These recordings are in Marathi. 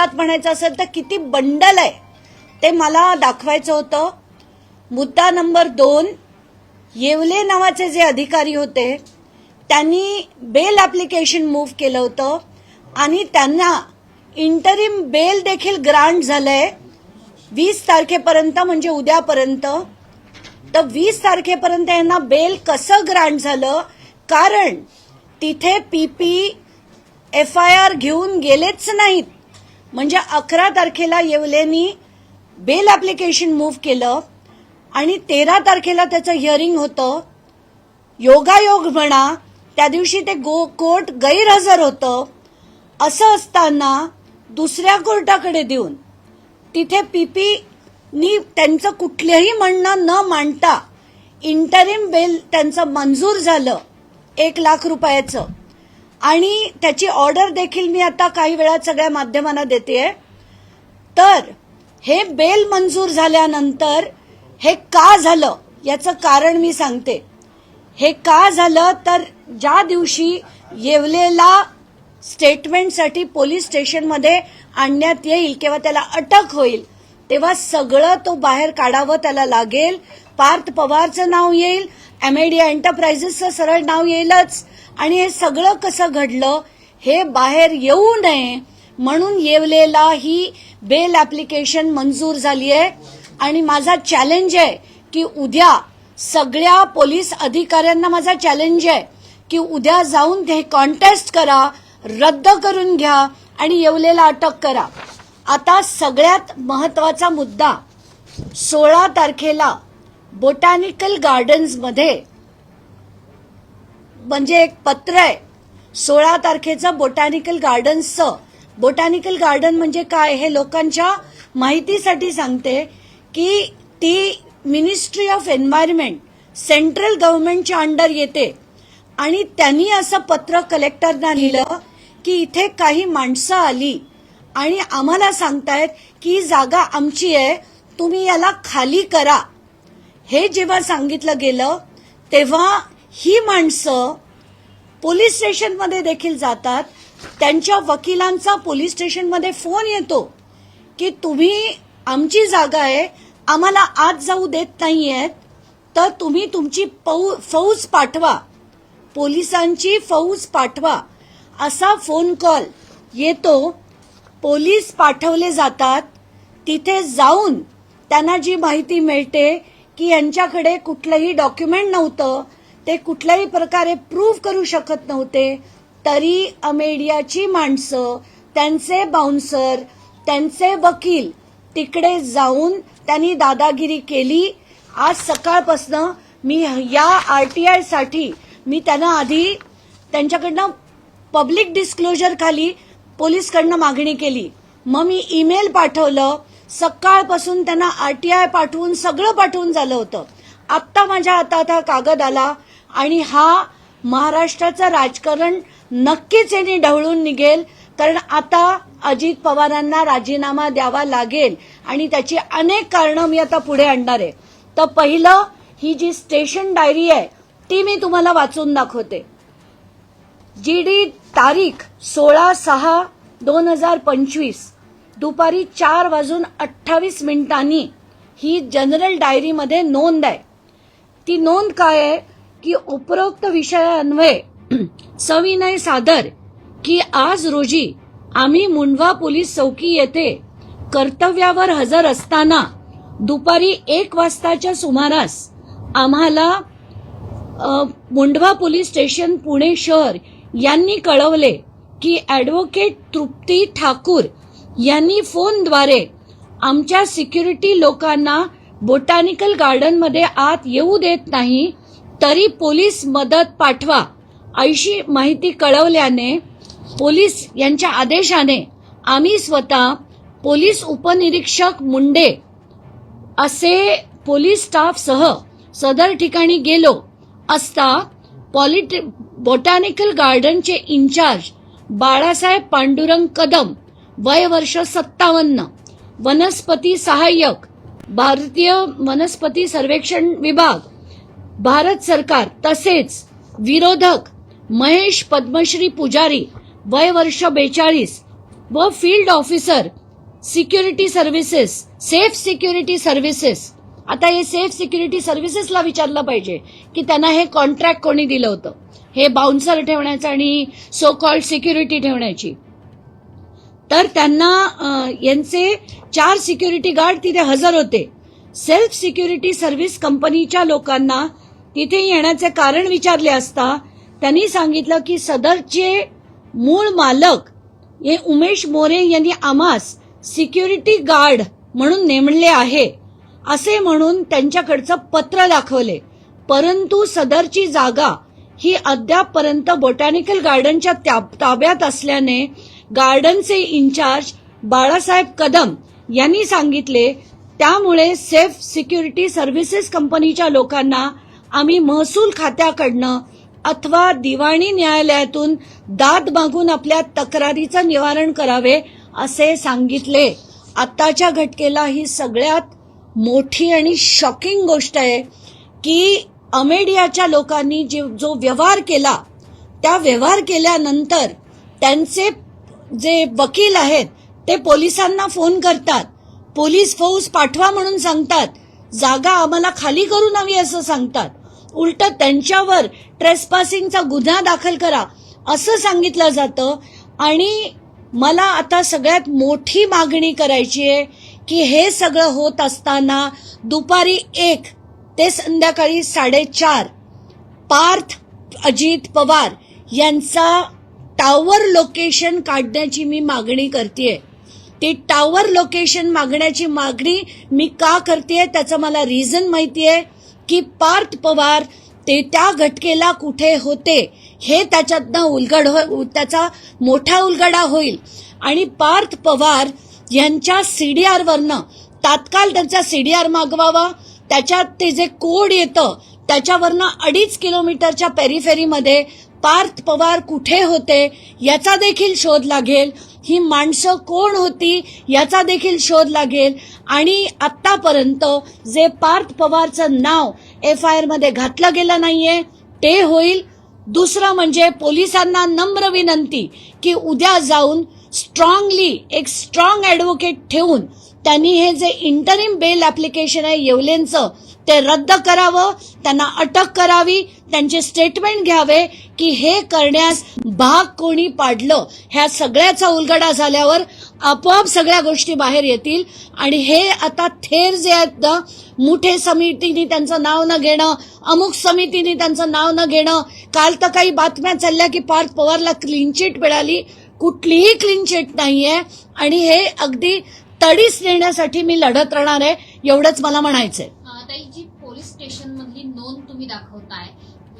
म्हणायचं असेल तर किती बंडल आहे. ते मला दाखवायचं होतं. मुद्दा नंबर दोन येवले नावाचे जे अधिकारी होते त्यांनी बेल ॲप्लिकेशन मूव्ह केलं होतं आणि त्यांना इंटरिम बेल देखील ग्रांट झालंय. वीस तारखेपर्यंत म्हणजे उद्यापर्यंत. तर वीस तारखेपर्यंत यांना बेल कसं ग्रांट झालं? कारण तिथे पीपी एफ आय आर घेऊन गेलेच नाहीत. म्हणजे अकरा तारखेला येवलेनी बेल ॲप्लिकेशन मूव्ह केलं आणि तेरा तारखेला त्याचं हिअरिंग होतं. योगायोग म्हणा त्या दिवशी ते गो कोर्ट गैरहजर होतं. असं असताना दुसऱ्या कोर्टाकडे देऊन तिथे पी नी त्यांचं कुठलंही म्हणणं न मांडता इंटरिम बेल त्यांचं मंजूर झालं. एक लाख रुपयाचं. आणि त्याची ऑर्डर देखील मी आता काही वेळात सगळ्या माध्यमांना देते तर हे बेल मंजूर झाल्यानंतर हे का झालं याचं कारण मी सांगते. हे का झालं तर ज्या दिवशी येवलेला स्टेटमेंटसाठी पोलीस स्टेशनमध्ये आणण्यात येईल किंवा त्याला अटक होईल तेव्हा सगळं तो बाहेर काढावं त्याला लागेल. पार्थ पवारचं नाव येईल एमएडीआ एंटरप्राइजेसचं सरळ नाव येईलच. आणि हे सगळं कसं घडलं हे बाहेर येऊ नये म्हणून येवलेला ही बेल ऍप्लिकेशन मंजूर झाली आहे. आणि माझा चॅलेंज आहे की उद्या सगळ्या पोलीस अधिकाऱ्यांना माझा चॅलेंज आहे की उद्या जाऊन ते कॉन्टेस्ट करा रद्द करून घ्या आणि येवलेला अटक करा. आता सगळ्यात महत्त्वाचा मुद्दा सोळा तारखेला बोटॅनिकल गार्डन्समध्ये म्हणजे एक पत्र आहे. सोळा तारखेचं बोटॅनिकल गार्डन्सचं बोटॅनिकल गार्डन म्हणजे काय हे लोकांच्या माहितीसाठी सांगते की ती मिनिस्ट्री ऑफ एन्व्हायरमेंट सेंट्रल गव्हर्नमेंटच्या अंडर येते. आणि त्यांनी असं पत्र कलेक्टरना लिहिलं की इथे काही माणसं आली आणि आम्हाला सांगतायत की ही जागा आमची आहे तुम्ही याला खाली करा. हे जेव्हा सांगितलं गेलं तेव्हा ही माणसं पोलीस स्टेशनमध्ये देखील जातात. त्यांच्या वकिलांचा पोलीस स्टेशनमध्ये फोन येतो की तुम्ही आमची जागा आहे आम्हाला आत जाऊ देत नाही आहेत तर तुम्ही तुमची पौ फौज पाठवा. पोलिसांची फौज पाठवा. असा फोन कॉल येतो. पोलीस पाठवले जातात. तिथे जाऊन त्यांना जी माहिती मिळते की यांच्याकडे कुठलंही डॉक्युमेंट नव्हतं ते कुठल्याही प्रकारे प्रूव्ह करू शकत नव्हते. तरी अमेडियाची माणसं त्यांचे बाउन्सर त्यांचे वकील तिकडे जाऊन त्यांनी दादागिरी केली. आज सकाळपासनं मी या आर टी आयसाठी मी त्यांना आधी त्यांच्याकडनं पब्लिक डिस्क्लोजर खाली पोलीसकडनं मागणी केली. मग मी ईमेल पाठवलं. सकाळपासून त्यांना आर टी आय पाठवून सगळं पाठवून झालं होतं. आत्ता माझ्या हातात हा कागद आला. आणि हा महाराष्ट्राचं राजकारण नक्कीच यांनी ढवळून निघेल कारण आता अजित पवारांना राजीनामा द्यावा लागेल आणि त्याची अनेक कारणं मी आता पुढे आणणार आहे. तर पहिलं ही जी स्टेशन डायरी आहे ती मी तुम्हाला वाचून दाखवते. जी डी तारीख सोळा सहा दोन हजार पंचवीस दुपारी चार वाजून अठ्ठावीस मिनिटांनी ही जनरल डायरीमध्ये नोंद आहे. ती नोंद काय आहे? की उपरोक्त विषयान्वये सविनय सादर की आज रोजी आम्ही मुंडवा पोलीस चौकी येथे कर्तव्यावर हजर असताना दुपारी एक वाजताच्या सुमारास आम्हाला मुंडवा पोलीस स्टेशन पुणे शहर यांनी कळवले की ॲडव्होकेट तृप्ती ठाकूर यांनी फोनद्वारे आमच्या सिक्युरिटी लोकांना बोटॅनिकल गार्डनमध्ये आत येऊ देत नाही तरी पोलीस मदत पाठवा. अशी माहिती कळवल्याने पोलीस यांच्या आदेशाने आम्ही स्वतः पोलीस उपनिरीक्षक मुंडे असे पोलीस स्टाफसह सदर ठिकाणी गेलो असता पॉलिट बॉटॅनिकल गार्डनचे इन्चार्ज बाळासाहेब पांडुरंग कदम वय वर्ष सत्तावन्न वनस्पती सहाय्यक भारतीय वनस्पती सर्वेक्षण विभाग भारत सरकार तसेच विरोधक महेश पद्मश्री पुजारी वय वर्ष बेचाळीस व field officer security services safe security services. आता हे सेफ सिक्युरिटी सर्व्हिसेसला विचारलं पाहिजे की त्यांना हे कॉन्ट्रॅक्ट कोणी दिलं होतं? हे बाउन्सर ठेवण्याचं आणि सो कॉल्ड सिक्युरिटी ठेवण्याची. तर त्यांना यांचे चार सिक्युरिटी गार्ड तिथे हजर होते. सेल्फ सिक्युरिटी सर्व्हिस कंपनीच्या लोकांना तिथे येण्याचे कारण विचारले असता त्यांनी सांगितलं की सदरचे मूळ मालक हे उमेश मोरे यांनी आम्हास सिक्युरिटी गार्ड म्हणून नेमले आहे असे म्हणून त्यांच्याकडचं पत्र दाखवले. परंतु सदरची जागा ही अद्यापपर्यंत बोटॅनिकल गार्डनच्या ताब्यात असल्याने गार्डनचे इन्चार्ज बाळासाहेब कदम यांनी सांगितले त्यामुळे सेफ सिक्युरिटी सर्व्हिसेस कंपनीच्या लोकांना आम्ही महसूल खात्याकडनं अथवा दिवाणी न्यायालयातून दाद मागून आपल्या तक्रारीचं निवारण करावे असे सांगितले. आत्ताच्या घटकेला ही सगळ्यात मोठी आणि शॉकिंग गोष्ट आहे की अमेडियाच्या लोकांनी जे जो व्यवहार केला त्या व्यवहार केल्यानंतर त्यांचे जे वकील आहेत ते पोलिसांना फोन करतात. पोलीस फौज पाठवा म्हणून सांगतात. जागा आम्हाला खाली करून हवी असं सांगतात. उलट त्यांच्यावर ट्रेसपासिंगचा गुन्हा दाखल करा असं सांगितलं जातं. आणि मला आता सगळ्यात मोठी मागणी करायची आहे की हे सगळं होत असताना दुपारी एक ते संध्याकाळी साडेचार पार्थ अजित पवार यांचा टावर लोकेशन काढण्याची मी मागणी करते ती टावर लोकेशन मागण्याची मागणी मी का करते त्याचं मला रिझन आहे की पार्थ पवार ते त्या घटकेला कुठे होते हे त्याच्यातनं उलगड हो त्याचा मोठा उलगडा होईल. आणि पार्थ पवार यांच्या सी डी आरवरनं तात्काळ त्यांचा आर मागवावा त्याच्यात ते जे कोड येतं त्याच्यावरनं अडीच किलोमीटरच्या पेरीफेरीमध्ये पार्थ पवार कुठे होते याचा देखील शोध लागेल. ही माणसं कोण होती याचा देखील शोध लागेल. आणि आत्तापर्यंत जे पार्थ पवारचं नाव एफ आय आरमध्ये घातलं गेलं नाहीये ते होईल. दुसरं म्हणजे पोलिसांना नम्र विनंती की उद्या जाऊन स्ट्रॉंगली एक स्ट्रॉंग ऍडव्होकेट ठेवून त्यांनी हे जे इंटरिम बेल ऍप्लिकेशन आहे येवलेंचं ते रद्द करावं त्यांना अटक करावी त्यांचे स्टेटमेंट घ्यावे की हे करण्यास भाग कोणी पाडलं. ह्या सगळ्याचा उलगडा झाल्यावर आपोआप सगळ्या गोष्टी बाहेर येतील. आणि हे आता थेर जे आहेत ना मुठे समितीने त्यांचं नाव न घेणं अमुक समितीने त्यांचं नाव न घेणं काल तर काही बातम्या चालल्या की पार्थ पवारला क्लीन चिट मिळाली. कुठलीही क्लीन चिट नाहीये. आणि हे अगदी तडीस नेण्यासाठी मी लढत राहणार आहे एवढंच मला म्हणायचंय. अं, ताई जी पोलीस स्टेशन मधली नोंद तुम्ही दाखवताय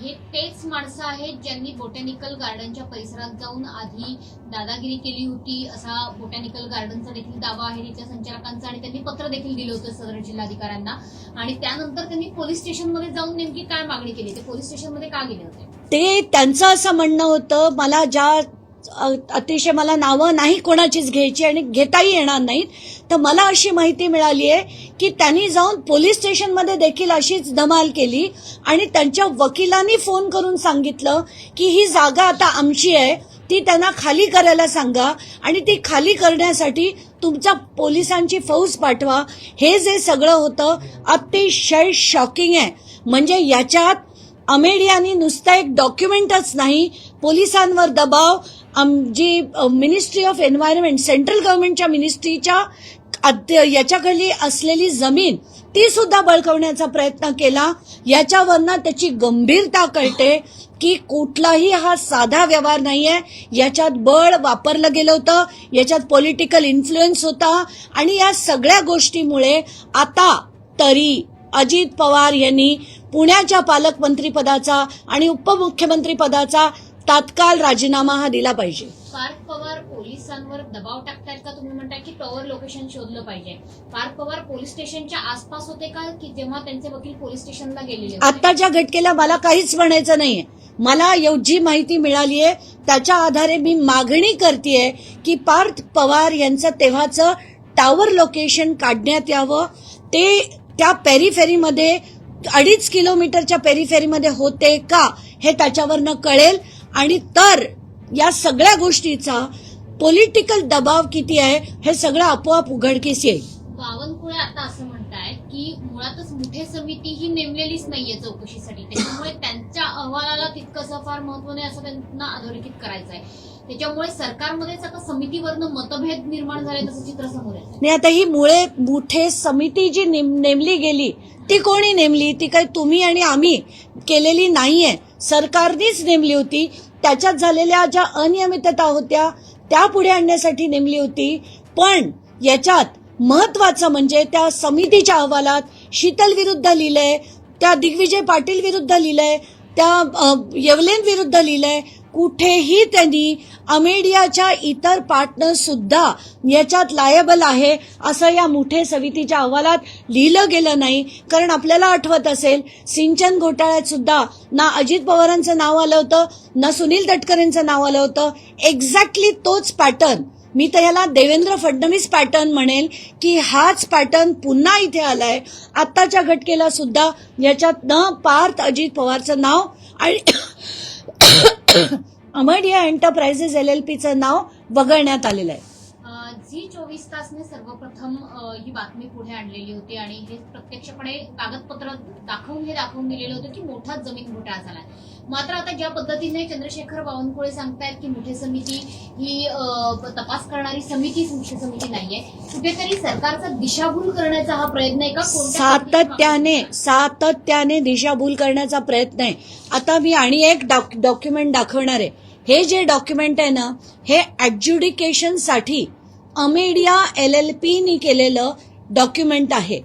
हे तेच माणसं आहेत ज्यांनी बोटॅनिकल गार्डनच्या परिसरात जाऊन आधी दादागिरी केली होती असा बोटॅनिकल गार्डनचा देखील दावा आहे तिथल्या संचालकांचा आणि त्यांनी पत्र देखील दिलं होतं सदर जिल्हाधिकाऱ्यांना. आणि त्यानंतर त्यांनी पोलीस स्टेशनमध्ये जाऊन नेमकी काय मागणी केली? ते पोलीस स्टेशनमध्ये का गेले होते? ते त्यांचं असं म्हणणं होतं मला ज्या अतिशय मला नावं नाही कोणाचीच घ्यायची आणि घेताही येणार नाहीत. तर मला अशी माहिती मिळाली आहे की त्यांनी जाऊन पोलीस स्टेशनमध्ये देखील अशीच धमाल केली आणि त्यांच्या वकिलांनी फोन करून सांगितलं की ही जागा आता आमची आहे ती त्यांना खाली करायला सांगा आणि ती खाली करण्यासाठी तुमचा पोलिसांची फौज पाठवा. हे जे सगळं होतं अतिशय शॉकिंग आहे. म्हणजे याच्यात अमेडियानी नुसता एक डॉक्युमेंटच नाही पोलिसांवर दबाव जी मिनिस्ट्री ऑफ एन्व्हायरमेंट सेंट्रल गव्हर्नमेंटच्या मिनिस्ट्रीच्या याच्याखाली याच्याकडली असलेली जमीन ती सुद्धा बळकवण्याचा प्रयत्न केला. याच्यावरनं त्याची गंभीरता कळते की कुठलाही हा साधा व्यवहार नाहीये. याच्यात बळ वापरलं गेलं होतं याच्यात पॉलिटिकल इन्फ्लुएन्स होता आणि या सगळ्या गोष्टीमुळे आता तरी अजित पवार यांनी पुण्याच्या पालकमंत्रीपदाचा आणि उपमुख्यमंत्री पदाचा तात्काळ राजीनामा हा दिला पाहिजे. पार्थ पवार पोलिसांवर दबाव टाकतायत का? तुम्ही म्हणताय की टॉवर लोकेशन शोधलं पाहिजे. पार्थ पवार पोलीस स्टेशनच्या आसपास होते का? की जेव्हा त्यांचे वकील पोलीस स्टेशनला गेलेले होते? आत्ताच्या घटकेला मला काहीच म्हणायचं नाहीये. मला जी माहिती मिळाली आहे त्याच्या आधारे मी मागणी करते की पार्थ पवार यांचं तेव्हाचं टावर लोकेशन काढण्यात यावं. ते त्या पेरीफेरीमध्ये अडीच किलोमीटरच्या पेरीफेरीमध्ये होते का? हे त्याच्यावरनं कळेल. आणि तर या सगळ्या गोष्टीचा पॉलिटिकल दबाव किती आहे हे सगळं आपोआप उघडकीस येईल. बावनकुळे आता असं म्हणताय की मुळातच मुठे समिती ही नेमलेलीच नाहीये चौकशीसाठी. त्याच्यामुळे त्यांच्या अहवालाला तितकंसं फार महत्त्व नाही असं त्यांना अधोरेखित करायचं आहे. त्याच्यामुळे सरकारमध्येच आता समितीवरनं मतभेद निर्माण झाले तसं चित्र समोर नाही आणि आता ही मुळे मुठे समिती जी नेम- नेमली गेली ती कोणी नेमली? ती काही तुम्ही आणि आम्ही केलेली नाहीये. सरकारनेच नेमली होती. त्याच्यात झालेल्या ज्या अनियमितता होत्या त्या पुढे आणण्यासाठी नेमली होती. पण याच्यात महत्वाचं म्हणजे त्या समितीच्या अहवालात शीतल विरुद्ध लिहिलंय त्या दिग्विजय पाटील विरुद्ध लिहिलंय त्या येवलेन विरुद्ध लिहिलंय कुठेही त्यांनी अमेडियाच्या इतर पार्टनर सुद्धा याच्यात लायबल आहे असं या मुठे समितीच्या अहवालात लिहिलं गेलं नाही. कारण आपल्याला आठवत असेल सिंचन घोटाळ्यात सुद्धा ना अजित पवारांचं नाव आलं होतं ना सुनील तटकरेंचं नाव आलं होतं. एक्झॅक्टली तोच पॅटर्न मी तर याला देवेंद्र फडणवीस पॅटर्न म्हणेल की हाच पॅटर्न पुन्हा इथे आलाय. आत्ताच्या घटकेला सुद्धा याच्यात न पार्थ अजित पवारचं नाव आणि अमडिया एंटरप्राइजेस एल एल पीचं नाव वगळण्यात आलेलं आहे. झी चोवीस तासने सर्वप्रथम ही बातमी पुढे आणलेली होती आणि हे प्रत्यक्षपणे कागदपत्र दाखवून हे दाखवून दिलेलं होतं की मोठा जमीन घोटाळा झालाय. मात्र आता ज्या पद्धतीने चंद्रशेखर बावनकुळे सांगतायत की मुठे समिती ही तपास करणारी समितीच मुख्य समिती नाहीये कुठेतरी सरकारचा दिशाभूल करण्याचा हा प्रयत्न आहे का? सातत्याने सातत्याने दिशाभूल करण्याचा प्रयत्न आहे. आता मी आणि एक डॉक- डॉक्युमेंट दाखवणार आहे. हे जे डॉक्युमेंट आहे ना हे ऍड्ज्युडिकेशनसाठी अमेडिया एल एल पीनी केलेलं डॉक्युमेंट आहे.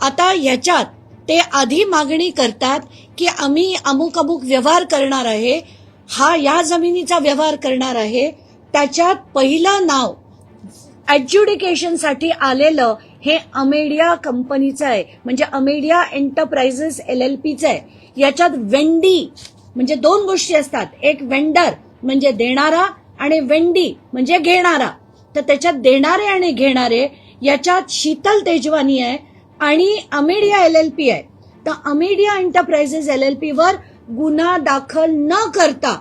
आता ह्याच्यात ते आधी मागणी करतात की आम्ही अमुक अमुक व्यवहार करणार आहे हा या जमिनीचा व्यवहार करणार आहे. त्याच्यात पहिलं नाव ॲज्युडिकेशनसाठी आलेलं हे अमेडिया कंपनीचं आहे. म्हणजे अमेडिया एंटरप्राइजेस एल एल पीचं आहे. याच्यात वेंडी म्हणजे दोन गोष्टी असतात. एक वेंडर म्हणजे देणारा आणि वेंडी म्हणजे घेणारा. तर त्याच्यात देणारे आणि घेणारे याच्यात शीतल तेजवानी आहे. आणि अमेडिया एल एल पी आहे. तर Amadea enterprises L L P वर गुन्हा दाखल न करता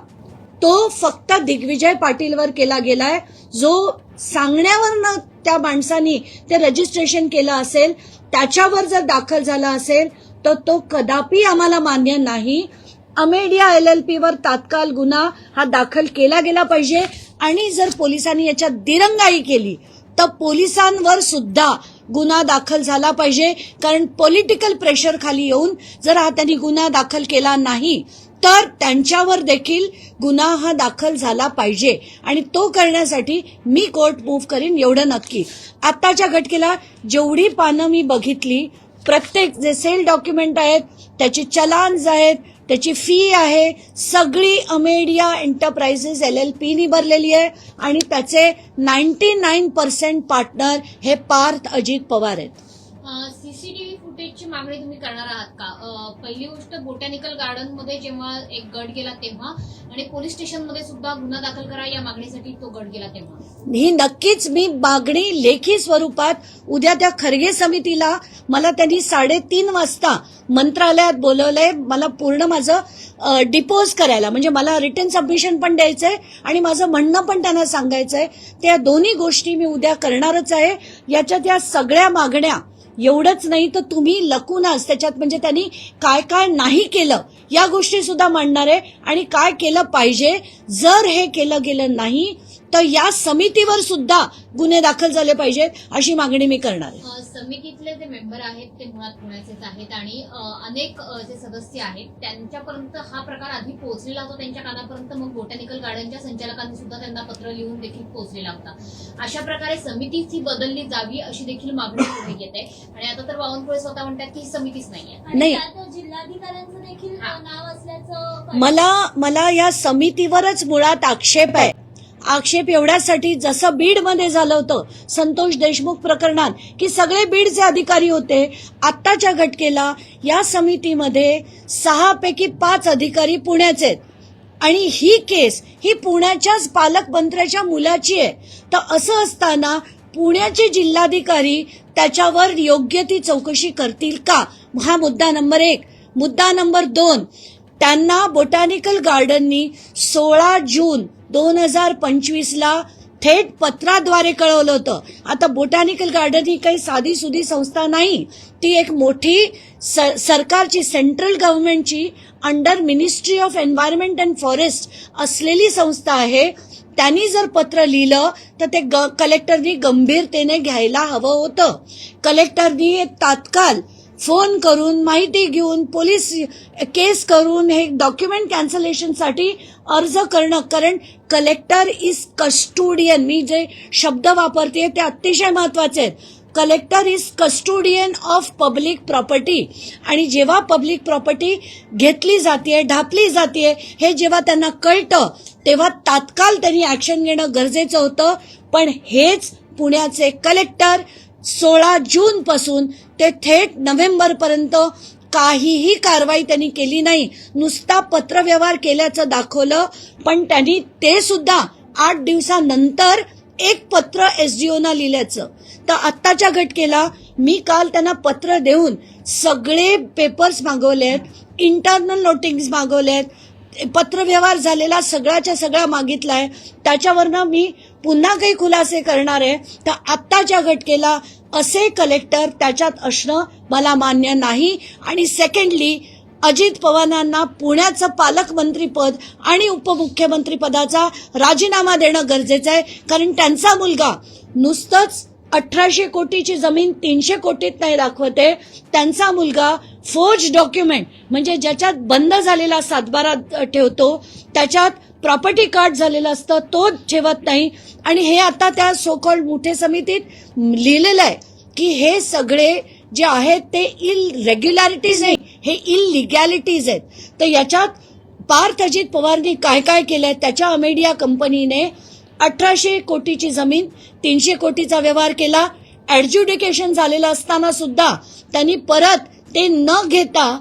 तो फक्त दिग्विजय पाटीलवर केला गेलाय. जो सांगण्यावरनं त्या माणसानी ते रजिस्ट्रेशन केलं असेल त्याच्यावर जर दाखल झाला असेल तर तो कदापि आम्हाला मान्य नाही. अमेडिया एल एल पी वर तात्काळ गुन्हा हा दाखल केला गेला पाहिजे. आणि जर पोलिसांनी याच्यात दिरंगाई केली तर पोलिसांवर सुद्धा गुन्हा दाखल झाला पाहिजे. कारण पॉलिटिकल प्रेशर खाली येऊन जर हा त्यांनी गुन्हा दाखल केला नाही तर त्यांच्यावर देखील गुन्हा हा दाखल झाला पाहिजे. आणि तो करण्यासाठी मी कोर्ट मूव्ह करीन एवढं नक्की. आत्ताच्या घटकेला जेवढी पानं मी बघितली प्रत्येक जे सेल डॉक्युमेंट आहेत त्याचे चलान्स आहेत त्याची फी आहे. सगळी अमेडिया एंटरप्राइजेस एल एल पीनी भरलेली आहे. आणि त्याचे नाईन्टी नाईन पर्सेंट पार्टनर हे पार्थ अजित पवार आहेत. मागणी तुम्ही करणार आहात का? पहिली गोष्ट बोटॅनिकल गार्डनमध्ये जेव्हा एक गट गेला तेव्हा आणि पोलीस स्टेशनमध्ये सुद्धा गुन्हा दाखल करा या मागणीसाठी तो गट गेला तेव्हा. ही नक्कीच मी मागणी लेखी स्वरूपात उद्या त्या खरगे समितीला मला त्यांनी साडेतीन वाजता मंत्रालयात बोलवलंय मला पूर्ण माझं डिपोज करायला म्हणजे मला रिटर्न सबमिशन पण द्यायचंय आणि माझं म्हणणं पण त्यांना सांगायचंय. त्या दोन्ही गोष्टी मी उद्या करणारच आहे. याच्यात या सगळ्या मागण्या एवढंच नाही तर तुम्ही लकूनच त्याच्यात म्हणजे त्यांनी काय काय नाही केलं या गोष्टी सुद्धा मांडणार आहे. आणि काय केलं पाहिजे? जर हे केलं गेलं नाही तर या समितीवर सुद्धा गुन्हे दाखल झाले पाहिजेत अशी मागणी मी करणार आहे. समितीतले जे मेंबर आहेत ते मुळात पुण्याचेच आहेत आणि अनेक जे सदस्य आहेत त्यांच्यापर्यंत हा प्रकार आधी पोहोचलेला होता. त्यांच्या कानापर्यंत मग बोटॅनिकल गार्डनच्या संचालकांनी सुद्धा त्यांना पत्र लिहून देखील पोहोचलेला होता. अशा प्रकारे समितीच ही बदलली जावी अशी देखील मागणी पुढे येते. आणि आता तर बावनकुळे स्वतः म्हणतात की ही समितीच नाहीये. आणि नाही. जिल्हाधिकाऱ्यांचं देखील. नाव असल्याचं मला मला या समितीवरच मुळात आक्षेप आहे. आक्षेप एवढ्यासाठी जसं बीडमध्ये झालं होतं संतोष देशमुख प्रकरणात की सगळे बीडचे अधिकारी होते आत्ताच्या घटकेला या समितीमध्ये सहापैकी पाच अधिकारी पुण्याचे आहेत. आणि ही केस ही पुण्याच्याच पालकमंत्र्याच्या मुलाची आहे. तर असं असताना पुण्याचे जिल्हाधिकारी त्याच्यावर योग्य ती चौकशी करतील का? हा मुद्दा नंबर एक. मुद्दा नंबर दोन त्यांना बोटॅनिकल गार्डननी सोळा जून दोन हजार पंचवीसला थेट पत्राद्वारे कळवलं होतं. आता बोटॅनिकल गार्डन ही काही साधी सुधी संस्था नाही. ती एक मोठी स- सरकारची central गव्हर्नमेंटची under ministry of environment and forest असलेली संस्था आहे. त्यांनी जर पत्र लिहिलं तर ते ग कलेक्टरनी गंभीरतेने घ्यायला हवं होतं. कलेक्टरनी तात्काळ फोन करून माहिती घेऊन पोलीस केस करून हे डॉक्युमेंट कॅन्सलेशनसाठी अर्ज करणं. कारण कलेक्टर इज कस्टोडियन मी जे शब्द वापरते ते अतिशय महत्त्वाचे आहेत. Collector is custodian of public property आणि जेव्हा पब्लिक प्रॉपर्टी घेतली जाते ढापली जाते हे जेव्हा त्यांना कळतं तेव्हा तात्काळ त्यांनी ॲक्शन घेणं गरजेचं होतं. पण हेच पुण्याचे कलेक्टर सोळा जूनपासून ते थेट नोव्हेंबरपर्यंत काहीही कारवाई त्यांनी केली नाही. नुसता पत्रव्यवहार केल्याचं दाखवलं पण त्यांनी ते सुद्धा आठ दिवसानंतर एक पत्र एसडीओना लिहिल्याचं. तर आत्ताच्या घटकेला मी काल त्यांना पत्र देऊन सगळे पेपर्स मागवले आहेत इंटरनल नोटिंग्स मागवले आहेत पत्रव्यवहार झालेला सगळ्याच्या सगळा आहे. त्याच्यावरनं मी पुन्हा काही खुलासे करणार आहे. तर आत्ताच्या घटकेला असे कलेक्टर त्याच्यात असणं मला मान्य नाही. आणि सेकंडली अजित पवारांना पुण्याचं पालकमंत्रीपद आणि उपमुख्यमंत्रीपदाचा राजीनामा देणं गरजेचं आहे. कारण त्यांचा मुलगा नुसतंच अठराशे कोटीची जमीन तीनशे कोटीत नाही दाखवते. त्यांचा मुलगा फोर्ज डॉक्युमेंट म्हणजे ज्याच्यात बंद झालेला सातबारा ठेवतो त्याच्यात प्रॉपर्टी कार्ड झालेलं असतं तो ठेवत नाही. आणि हे आता त्या सोकॉल मोठे समितीत लिहिलेलं आहे की हे सगळे जे आहेत ते इल रेग्युलॅरिटीज नाही हे इलिगॅलिटीज आहेत. तर याच्यात पार्थ अजित पवारनी काय काय केलंय? त्याच्या अमेडिया कंपनीने अठराशे कोटीची जमीन तीनशे कोटीचा व्यवहार केला. ॲडज्युडिकेशन झालेलं असताना सुद्धा त्यांनी परत ते न घेता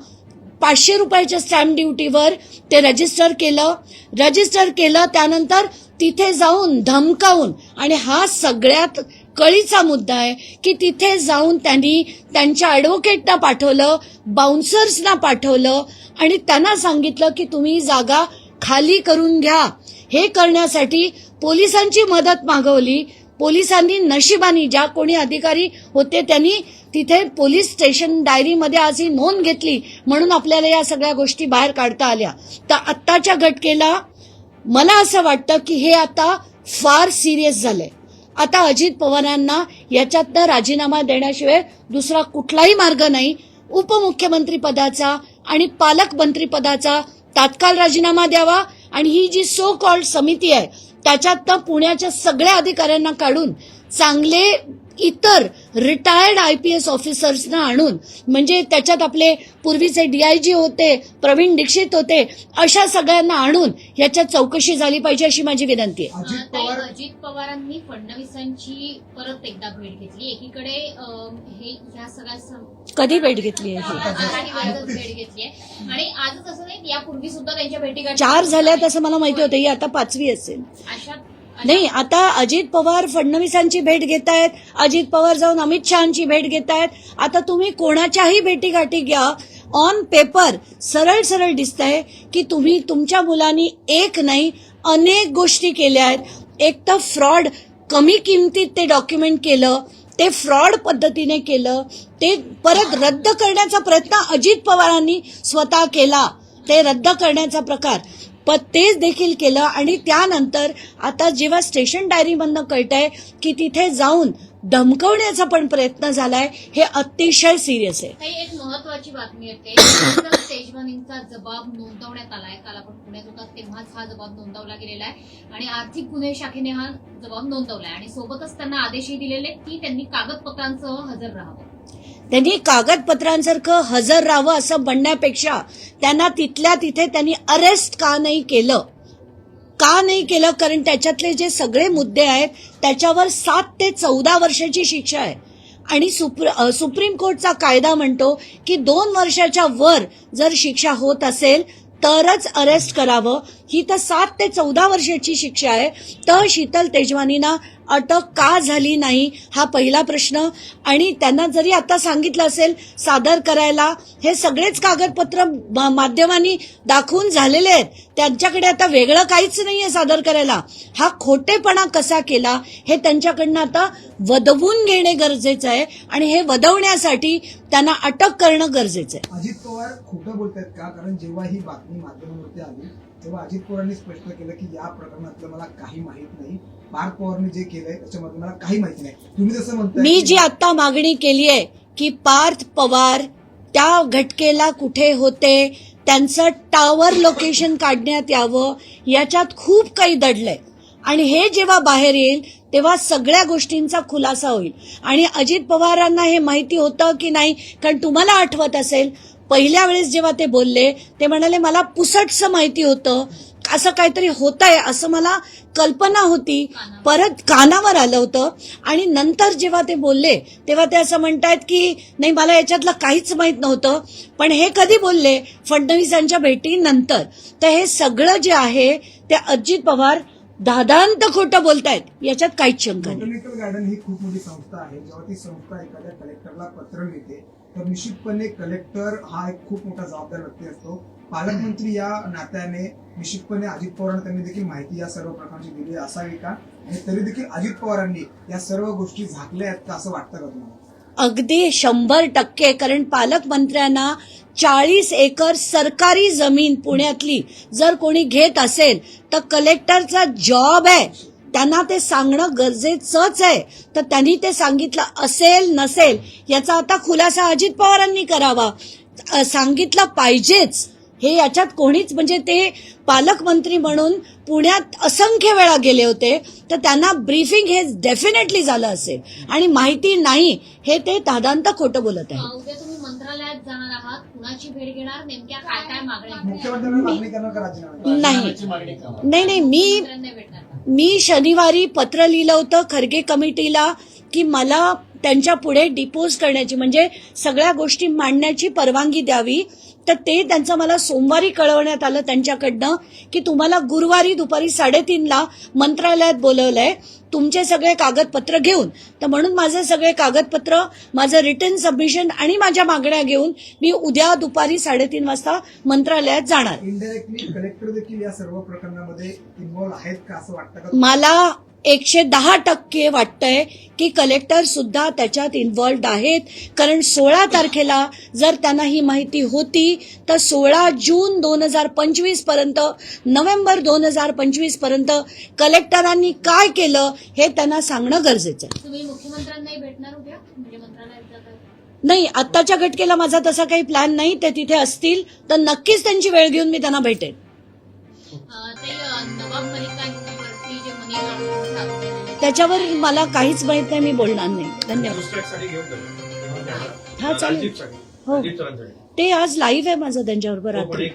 पाचशे रुपयाच्या स्टॅम्प ड्युटीवर ते रजिस्टर केलं. रजिस्टर केलं त्यानंतर तिथे जाऊन धमकावून आणि हा सगळ्यात कळीचा मुद्दा आहे की तिथे जाऊन त्यांनी त्यांच्या ॲडव्होकेटना पाठवलं बाउन्सर्सना पाठवलं आणि त्यांना सांगितलं की तुम्ही जागा खाली करून घ्या. हे करण्यासाठी पोलिसांची मदत मागवली. पोलिसांनी नशिबानी ज्या कोणी अधिकारी होते त्यांनी तिथे पोलीस स्टेशन डायरीमध्ये आज ही नोंद घेतली म्हणून आपल्याला या सगळ्या गोष्टी बाहेर काढता आल्या. तर आत्ताच्या घटकेला मला असं वाटतं की हे आता फार सिरियस झालंय. आता अजित पवारांना याच्यातनं राजीनामा देण्याशिवाय दुसरा कुठलाही मार्ग नाही. उपमुख्यमंत्री पदाचा आणि पालकमंत्री पदाचा तात्काळ राजीनामा द्यावा. आणि ही जी सो कॉल्ड समिती आहे त्याच्यातनं पुण्याच्या सगळ्या अधिकाऱ्यांना काढून चांगले इतर रिटायर्ड आय पी एस ऑफिसर्सना आणून म्हणजे त्याच्यात आपले पूर्वीचे डीआयजी होते प्रवीण दीक्षित होते अशा सगळ्यांना आणून याच्यात चौकशी झाली पाहिजे अशी माझी विनंती आहे. अजित ताई, पवार अजित पवारांनी फडणवीसांची परत एकदा भेट घेतली. एकीकडे हे ह्या सगळ्या कधी भेट घेतली आहे ही? काही वेळातच भेट घेतली आहे. आणि आजच असं नाही यापूर्वी सुद्धा त्यांच्या भेटी चार झाल्यात असं मला माहिती होतं. ही आता पाचवी असेल. अशा नाही आता अजित पवार फडणवीसांची भेट घेत आहेत अजित पवार जाऊन अमित शहाची भेट घेत आहेत आता तुम्ही कोणाच्याही भेटीगाठी घ्या. ऑन पेपर सरळ सरळ दिसत आहे की तुम्ही तुमच्या मुलांनी एक नाही अनेक गोष्टी केल्या आहेत. एक तर फ्रॉड कमी किमतीत ते डॉक्युमेंट केलं ते फ्रॉड पद्धतीने केलं ते परत रद्द करण्याचा प्रयत्न अजित पवारांनी स्वतः केला. ते रद्द करण्याचा प्रकार. पण तेच देखील केलं आणि त्यानंतर आता जेव्हा स्टेशन डायरीमधनं कळतंय की तिथे जाऊन धमकवण्याचा पण प्रयत्न झालाय हे अतिशय सिरियस आहे. काही एक महत्वाची बातमी येते. सुंदर तेजवानींचा जबाब नोंदवण्यात आलाय काल आपण पुण्यात होता तेव्हाच हा जबाब नोंदवला गेलेला आहे. आणि आर्थिक गुन्हे शाखेने हा जबाब नोंदवलाय. आणि सोबतच त्यांना आदेशही दिलेले की त्यांनी कागदपत्रांसह हजर राहावं. त्यांनी कागदपत्रांसारखं हजर राहावं असं म्हणण्यापेक्षा त्यांना तिथल्या तिथे त्यांनी अरेस्ट का नाही केलं? का नाही केलं? कारण त्याच्यातले जे सगळे मुद्दे आहेत त्याच्यावर सात ते चौदा वर्षाची शिक्षा आहे. आणि सुप्र सुप्रीम कोर्टचा कायदा म्हणतो की दोन वर्षाच्या वर जर शिक्षा होत असेल तरच अरेस्ट करावं. ही तर सात ते चौदा वर्षाची शिक्षा आहे. तर शीतल तेजवानींना अटक का झाली नाही हा पहिला प्रश्न. आणि त्यांना जरी आता सांगितलं असेल सादर करायला हे सगळेच कागदपत्र माध्यमांनी दाखवून झालेले आहेत. त्यांच्याकडे आता वेगळं काहीच नाहीये सादर करायला. हा खोटेपणा कसा केला हे त्यांच्याकडनं आता वदवून घेणे गरजेचं आहे. आणि हे वदवण्यासाठी त्यांना अटक करणं गरजेचं आहे. अजित पवार खोटं बोलतायत का? कारण जेव्हा ही बातमी माध्यमांवरती आली तेव्हा अजित पवारांनी स्पष्ट केलं की या प्रकरणातलं मला काही माहीत नाही. पार्थ पवारने जे केलंय त्याच्यामध्ये मला काही माहिती नाही. तुम्ही जसं म्हणताय मी जी आता मागणी केली आहे की पार्थ पवार त्या घटकेला कुठे होते त्यांचं टावर लोकेशन काढण्यात यावं याच्यात खूप काही दडलंय. आणि हे जेव्हा बाहेर येईल तेव्हा सगळ्या गोष्टींचा खुलासा होईल. आणि अजित पवारांना हे माहिती होतं की नाही कारण तुम्हाला आठवत असेल पहिल्या वेळेस जेव्हा ते बोलले ते म्हणाले मला पुसटसं माहिती होतं. असं काहीतरी होत आहे असं मला कल्पना होती. परत कानावर आलं होतं. आणि नंतर जेव्हा ते बोलले तेव्हा ते असं म्हणतायत की नाही मला याच्यातलं काहीच माहीत नव्हतं. पण हे कधी बोलले? फडणवीसांच्या भेटीनंतर. तर हे सगळं जे आहे ते अजित पवार दादांत खोटं बोलतायत. याच्यात काहीच शंका नाही. गार्डन ही खूप मोठी संस्था आहे. जेव्हा ती संस्था एखाद्या कलेक्टरला पत्र लिहिते तर निश्चितपणे कलेक्टर हा एक खूप मोठा जबाबदार व्यक्ती असतो. पालकमंत्री या नात्याने निश्चितपणे अजित पवारांना त्यांनी देखील माहिती या सर्व प्रकारची दिली असावी का? आणि तरी देखील अजित पवारांनी या सर्व गोष्टी झाकल्या आहेत का असं वाटतं का तुम्हाला? अगदी शंभर टक्के कारण पालकमंत्र्यांना चाळीस एकर सरकारी जमीन पुण्यातली जर कोणी घेत असेल तर कलेक्टरचा जॉब आहे. त्यांना ते सांगणं गरजेचंच आहे. तर त्यांनी ते सांगितलं असेल नसेल याचा आता खुलासा अजित पवारांनी करावा. सांगितलं पाहिजेच. हे याच्यात कोणीच म्हणजे ते पालकमंत्री म्हणून पुण्यात असंख्य वेळा गेले होते तर त्यांना ब्रीफिंग हे डेफिनेटली झालं असेल. आणि माहिती नाही हे ते दादांत खोटं बोलत आहे अं, उद्या तुम्ही मंत्रालयात जाणार आहात. कुणाची भेट घेणार? नेमक्या काय काय मागण्या घेणार? मुख्यमंत्र्यांना मागणी करणार का राजीनामा? नाही. नाही नाही मी? मी शनिवारी पत्र लिहिलं होतं खरगे कमिटीला की मला त्यांच्या पुढे डिपोज करण्याची म्हणजे सगळ्या गोष्टी मांडण्याची परवानगी द्यावी. तर ते त्यांचं मला सोमवारी कळवण्यात आलं त्यांच्याकडनं की तुम्हाला गुरुवारी दुपारी साडेतीनला मंत्रालयात बोलवलंय तुमचे सगळे कागदपत्र घेऊन. तर म्हणून माझे सगळे कागदपत्र माझं रिटर्न सबमिशन आणि माझ्या मागण्या घेऊन मी उद्या दुपारी साडेतीन वाजता मंत्रालयात जाणार. इनडायरेक्टली कलेक्टर देखील या सर्व प्रकरणामध्ये आहेत का असं वाटतं मला एकशे दहा टक्के वाटतंय की कलेक्टर सुद्धा त्याच्यात इन्व्हॉल्ड आहेत. कारण सोळा तारखेला जर त्यांना ही माहिती होती तर सोळा जून दोन हजार पंचवीसपर्यंत नोव्हेंबर दोन हजार पंचवीसपर्यंत कलेक्टरांनी काय केलं हे त्यांना सांगणं गरजेचं आहे. तुम्ही मुख्यमंत्र्यांनाही भेटणार उद्या? म्हणजे मंत्रालयात नाही आत्ताच्या घटकेला माझा तसा काही प्लॅन नाही. ते तिथे असतील तर नक्कीच त्यांची वेळ घेऊन मी त्यांना भेटेन. अं, ते अं, नवाब त्याच्यावर मला काहीच माहीत नाही मी बोलणार नाही. धन्यवाद. हा चालेल. हो. ते आज लाईव्ह आहे माझं त्यांच्याबरोबर हो, रात्री.